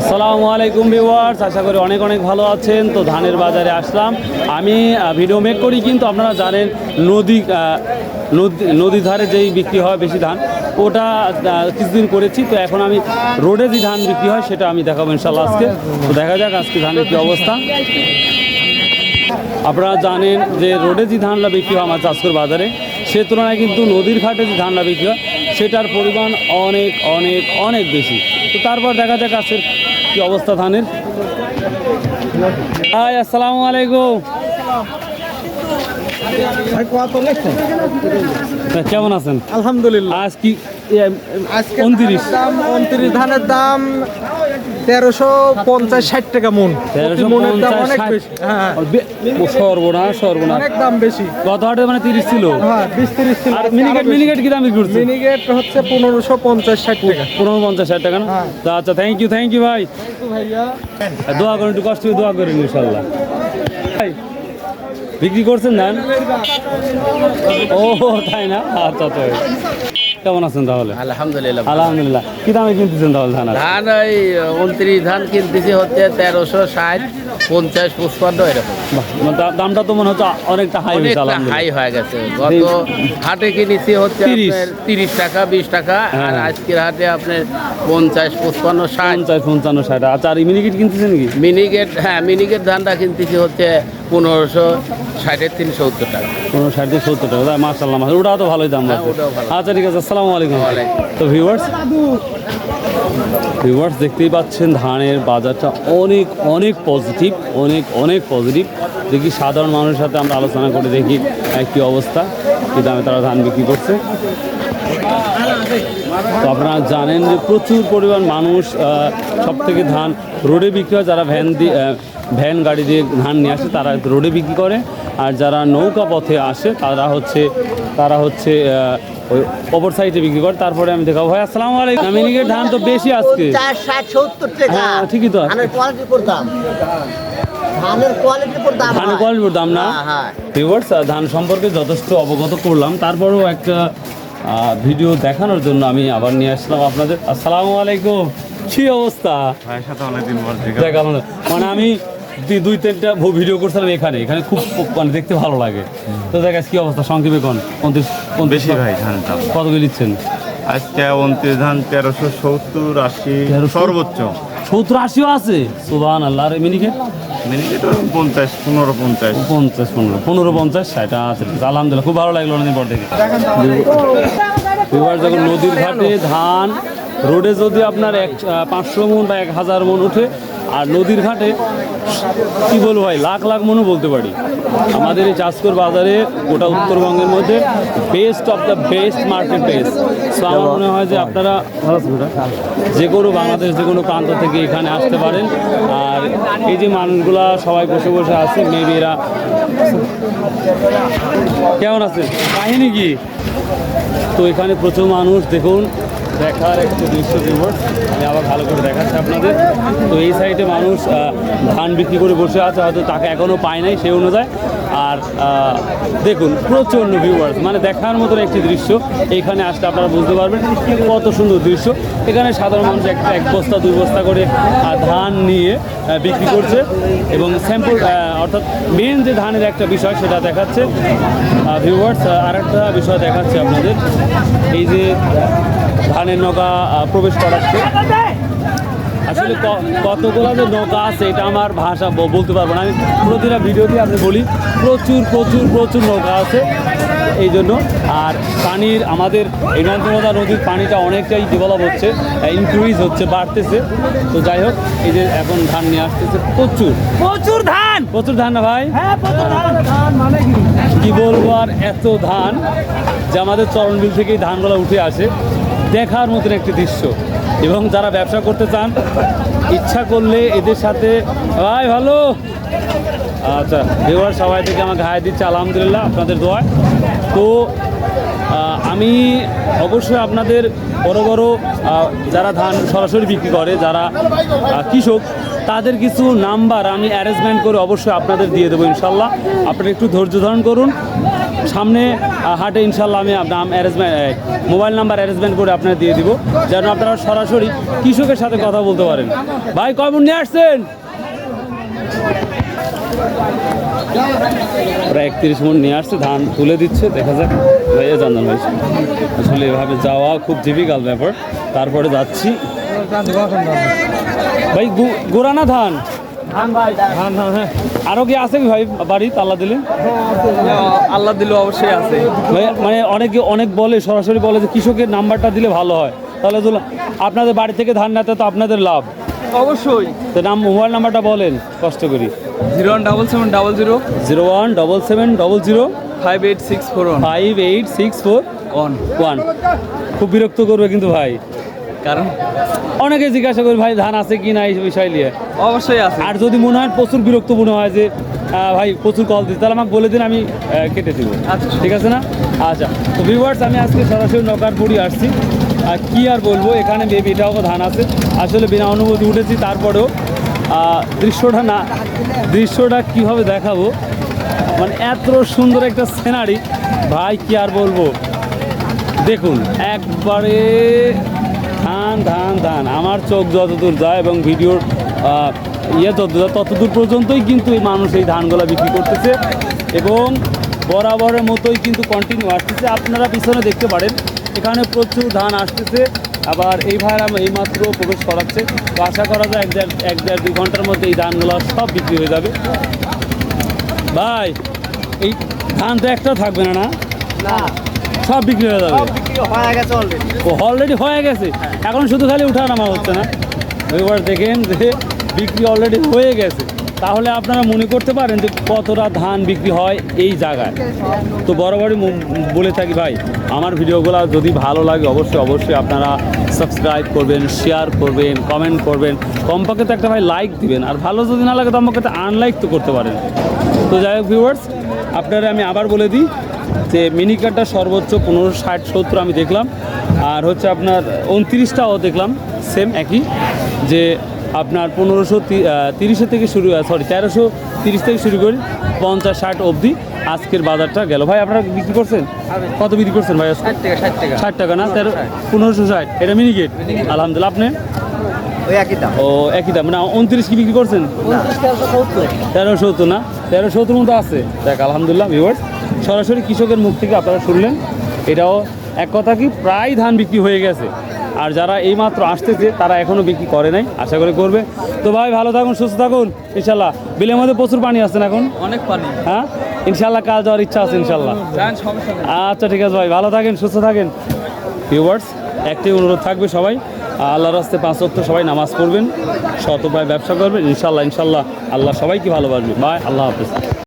আসসালামু আলাইকুম ভিউয়ার্স, আশা করি অনেক অনেক ভালো আছেন। তো ধানের বাজারে আসলাম। আমি ভিডিও মেক করি, কিন্তু আপনারা জানেন নদী নদী ধারে যেই বিক্রি হয় বেশি ধান, ওটা কিছুদিন করেছি। তো এখন আমি রোডে যে ধান বিক্রি হয়, সেটা আমি দেখাবো ইনশাল্লাহ আজকে। তো দেখা যাক আজকে ধানের কী অবস্থা। আপনারা জানেন যে রোডে যে ধানটা বিক্রি হয় আমার চাষকর বাজারে, সে তুলনায় কিন্তু নদীর ঘাটে যে ধানটা বিক্রি হয়, সেটার পরিমাণ অনেক অনেক অনেক বেশি। তো তারপর দেখা যাক আজকের কি অবস্থা ধানের? ভাই আসসালামু আলাইকুম। কেমন আছেন? আলহামদুলিল্লাহ। আজ কি উনত্রিশ। উনত্রিশ। ধানের দাম তেরোশো পঞ্চাশ ষাট টাকা মন। মনের দাম অনেক বেশি। হ্যাঁ। বে- ও, সর্বনাশ সর্বনাশ। অনেক দাম বেশি। গত হাটে মানে তিরিশ ছিল। হ্যাঁ বিশ তিরিশ ছিল। আর মিনিকেট মিনিকেট কি দাম করছে হচ্ছে পনেরোশো পঞ্চাশ ষাট টাকা। পনেরো পঞ্চাশ ষাট টাকা না? হ্যাঁ। আচ্ছা থ্যাংক ইউ থ্যাংক ইউ ভাই। ভাইয়া। দোয়া করেন একটু কষ্ট করে দোয়া করেন ইনশাল্লাহ। বিক্রি করছেন ধান ও তাই না? আচ্ছা আচ্ছা কেমন আছেন তাহলে? আলহামদুলিল্লাহ আলহামদুলিল্লাহ। কি দামে কিনতেছেন তাহলে ধান ধান ওই উনত্রিশ ধান কিনতেছি হচ্ছে তেরোশো ষাট পঞ্চাশ পঁচপান্ন এরকম। মানে দামটা তো মনে হচ্ছে অনেকটা হাই হাই হয়ে গেছে। গত হাটে কিনেছি হচ্ছে তিরিশ। টাকা বিশ টাকা আর হ্যাঁ। আজকের হাটে আপনার পঞ্চাশ পঁচপান্ন ষাট। পঞ্চাশ পঞ্চান্ন ষাট। আচ্ছা আর মিনিকেট কিনতেছেন কি? মিনিগেট হ্যাঁ মিনিগেট ধানটা কিনতেছি হচ্ছে পনেরোশো ষাটের তিন সত্তর টাকা। কোনো ষাট থেকে সত্তর টাকা তাই মার্শাল্লাহ মাস ওটাও তো ভালোই দাম হ্যাঁ। আচ্ছা ঠিক আছে আসসালামু আলাইকুম। তো ভিউয়ার্স ভিউয়ার্স দেখতেই পাচ্ছেন ধানের বাজারটা অনেক অনেক পজিটিভ অনেক অনেক পজিটিভ দেখি সাধারণ মানুষের সাথে আমরা আলোচনা করে দেখি কি অবস্থা কি দামে তারা ধান বিক্রি করছে। তো আপনারা জানেন যে প্রচুর পরিমাণ মানুষ সব থেকে ধান রোডে বিক্রি হয়। যারা ভ্যান দিয়ে ভ্যান গাড়ি দিয়ে ধান নিয়ে আসে তারা রোডে বিক্রি করে। আর যারা নৌকা পথে আসে তারা হচ্ছে তারা হচ্ছে ওই ওপর সাইডে বিক্রি করে। তারপরে আমি দেখাবো ভাই আসসালামু আলাইকুম। আমিনিকের ধান তো বেশি আজকে। হ্যাঁ, ঠিকই তো। ধান। কোয়ালিটির দাম। না? হ্যাঁ, হ্যাঁ। ধান সম্পর্কে যথেষ্ট অবগত করলাম। তারপরেও একটা ভিডিও দেখানোর জন্য আমি আবার নিয়ে আসলাম আপনাদের। আসসালামু আলাইকুম। কি অবস্থা? মানে আমি দুই- তিনটা ভিডিও করছিলাম এখানে। এখানে খুব মানে দেখতে ভালো লাগে। তো দেখ কি অবস্থা? সংক্ষেপে কোন বেশি ভাই কত করে দিচ্ছেন আজকে উনত্রিশ ধান তেরোশো সত্তর আশি সর্বোচ্চ। সত্তর আশিও আছে। সুবাহ আল্লাহ আর মিনিকে? পঞ্চাশ, পনেরো, পঞ্চাশ। পঞ্চাশ, পনেরো পনেরো, পঞ্চাশ খুব ভালো লাগল পর নদীর ঘাটে ধান, রোডে যদি আপনার পাঁচশো মন বা এক হাজার মন উঠে আর নদীর ঘাটে কি বলব ভাই লাখ লাখ মনও বলতে পারি। আমাদের এই চাষকর বাজারে গোটা উত্তরবঙ্গের মধ্যে best of the best market place so আমার মনে হয় যে আপনারা? যে কোনো বাংলাদেশ যে কোনো প্রান্ত থেকে এখানে আসতে পারেন। আর এই যে মানুষগুলা সবাই বসে বসে আছে মেবি এরা কেমন আছে কাহিনী কি? তো এখানে প্রচুর মানুষ দেখুন দেখার একটা দৃশ্য রিপোর্ট আমি আবার ভালো করে দেখাচ্ছি আপনাদের। তো এই সাইডে মানুষ ধান বিক্রি করে বসে আছে, হয়তো টাকা এখনও পায় নাই সেই অনুযায়ী। আর দেখুন, প্রচণ্ড ভিউয়ার্স মানে দেখার মতন একটি দৃশ্য। এইখানে আসলে আপনারা বুঝতে পারবেন কত সুন্দর দৃশ্য। এখানে সাধারণ মানুষ একটা এক বস্তা, দুই বস্তা করে ধান নিয়ে বিক্রি করছে। এবং স্যাম্পল অর্থাৎ মেন যে ধানের একটা বিষয় সেটা দেখাচ্ছে। ভিউয়ার্স আর একটা বিষয় দেখাচ্ছে আপনাদের। এই যে ধানের নৌকা প্রবেশ করাচ্ছে। আসলে কতগুলো যে নৌকা আছে এটা আমার ভাষা বলতে পারব না। আমি প্রতিটা ভিডিওতে আপনি বলি প্রচুর প্রচুর প্রচুর নৌকা আছে এই জন্য। আর পানির আমাদের এই নর্মদা নদীর পানিটা অনেকটাই ডেভেলপ হচ্ছে ইনক্রিজ হচ্ছে বাড়তেছে। তো যাই হোক এই যে এখন ধান নিয়ে আসতেছে প্রচুর। প্রচুর ধান! প্রচুর ধান না ভাই? হ্যাঁ মানে কি? কি বলব আর এত ধান যে আমাদের চরণবিল থেকেই ধানগুলো উঠে আসে। দেখার মতন একটি দৃশ্য। এবং যারা ব্যবসা করতে চান, ইচ্ছা করলে এদের সাথে ভাই, ভালো। আচ্ছা এবার সবাই থেকে আমার ঘায়ে দিচ্ছে, আলহামদুলিল্লাহ, আপনাদের দোয়ায়। তো আমি অবশ্যই আপনাদের বড় বড় যারা ধান সরাসরি বিক্রি করে, যারা কৃষক তাদের কিছু নাম্বার আমি অ্যারেঞ্জমেন্ট করে অবশ্যই আপনাদের দিয়ে দেবো ইনশাল্লাহ। আপনারা একটু ধৈর্য ধারণ করুন। সামনে হাটে ইনশাল্লাহ আমি নাম অ্যারেঞ্জমেন্ট মোবাইল নাম্বার অ্যারেঞ্জমেন্ট করে আপনাদের দিয়ে দিব। যেন আপনারা সরাসরি কৃষকের সাথে কথা বলতে পারেন। ভাই কয়মন নিয়ে আসছেন? প্রায় একত্রিশ মন নিয়ে আসছে, ধান তুলে দিচ্ছে। দেখা যাক, ভাইয়া জানান ভাই আসলে এভাবে যাওয়া খুব ডিফিকাল্ট ব্যাপার। তারপরে যাচ্ছি। ভাই গু- গোরানা ধান? আরও কি আছে কি ভাই বাড়ি আল্লাহ দিলে? আল্লাহ দিল অবশ্যই আছে। মানে অনেকে অনেক বলে সরাসরি বলে যে কৃষকের নাম্বারটা দিলে ভালো হয়। তাহলে আপনাদের বাড়ি থেকে ধান নেতে তো আপনাদের লাভ। অবশ্যই। তো নাম মোবাইল নাম্বারটা বলেন কষ্ট করি। Zero one double seven double zero. Zero one double seven double zero. Five eight six four five eight six four one. One. খুব বিরক্ত করবে কিন্তু ভাই। কারণ অনেকে জিজ্ঞাসা করি ভাই ধান আছে কি না এই বিষয় নিয়ে। অবশ্যই আছে। আর যদি মনে হয় প্রচুর বিরক্ত মনে হয় যে ভাই প্রচুর কল দিচ্ছে তাহলে আমাকে বলে দিন আমি কেটে দিব। আচ্ছা। ঠিক আছে না? আচ্ছা। তো ভিউয়ার্স আমি আজকে সরাসরি নকারপুরি আসছি। আর কি আর বলব এখানে বেবি এটাও ধান আছে। আসলে বিনা অনুমতি উঠেছি তারপরেও দৃশ্যটা না দৃশ্যটা কীভাবে দেখাবো? মানে এত সুন্দর একটা সিনারি ভাই কি আর বলব? দেখুন একবারে ধান ধান ধান আমার চোখ যতদূর যায় এবং ভিডিওর ইয়ে যত ততদূর পর্যন্তই কিন্তু এই মানুষ এই ধানগুলো বিক্রি করতেছে এবং বরাবরের মতোই কিন্তু কন্টিনিউ আসতেছে। আপনারা পিছনে দেখতে পারেন, এখানে প্রচুর ধান আসতেছে। আবার এই ভাইরা এইমাত্র প্রবেশ করাচ্ছে। তো আশা করা যায় এক দেড় এক দেড়, দুই ঘণ্টার মধ্যে এই ধানগুলো সব বিক্রি হয়ে যাবে। ভাই, এই ধান তো একটা থাকবে না? না। সব বিক্রি হয়ে যাবে। অলরেডি ও অলরেডি হয়ে গেছে। এখন শুধু খালি উঠা নামা হচ্ছে না। এবার দেখেন যে বিক্রি অলরেডি হয়ে গেছে। তাহলে আপনারা মনে করতে পারেন যে কতটা ধান বিক্রি হয় এই জায়গায়। তো বরাবরই বলে থাকি ভাই আমার ভিডিওগুলো যদি ভালো লাগে অবশ্যই অবশ্যই আপনারা সাবস্ক্রাইব করবেন শেয়ার করবেন কমেন্ট করবেন। কমপক্ষে তো একটা ভাই লাইক দিবেন। আর ভালো যদি না লাগে তো আমাকে আনলাইক তো করতে পারেন। তো যাই হোক ভিউয়ার্স আপনারা আমি আবার বলে দিই যে মিনি কারটা সর্বোচ্চ পনেরো ষাট সত্তর আমি দেখলাম। আর হচ্ছে আপনার উনত্রিশটাও দেখলাম সেম একই। যে আপনার পনেরোশো তিরিশে থেকে শুরু সরি তেরোশো তিরিশ থেকে শুরু করি পঞ্চাশ ষাট অবধি আজকের বাজারটা গেল। ভাই আপনারা বিক্রি করছেন? কত বিক্রি করছেন ভাই ষাট টাকা ষাট টাকা। না? তেরো পনেরোশো ষাট। এটা মিনি গেট আলহামদুলিল্লাহ। আপনি? ও একই দাম। মানে উনত্রিশ কি বিক্রি করছেন? তেরোশো সত্তর। তেরো সত্তর না? তেরো সত্তর মতো আছে। দেখ আলহামদুলিল্লাহ ভিউয়ার্স সরাসরি কৃষকের মুখ থেকে আপনারা শুনলেন। এটাও এক কথা কি প্রায় ধান বিক্রি হয়ে গেছে। আর যারা এইমাত্র আসতেছে তারা এখনও বিক্রি করে নাই। আশা করে করবে। তো ভাই ভালো থাকুন সুস্থ থাকুন। ইনশাল্লাহ বিলের মধ্যে প্রচুর পানি আসছে না এখন? অনেক পানি। হ্যাঁ? ইনশাল্লাহ কাজ যাওয়ার ইচ্ছা আছে ইনশাল্লাহ। আচ্ছা ঠিক আছে ভাই ভালো থাকেন সুস্থ থাকেন। ভিউয়ার্স একটি অনুরোধ থাকবে সবাই আল্লাহর রাস্তে পাঁচ অক্ট সবাই নামাজ পড়বেন, শত উপায় ব্যবসা করবেন, ইনশাল্লাহ ইনশাল্লাহ, আল্লাহ সবাইকে ভালোবাসবে। বাই, আল্লাহ হাফিজ।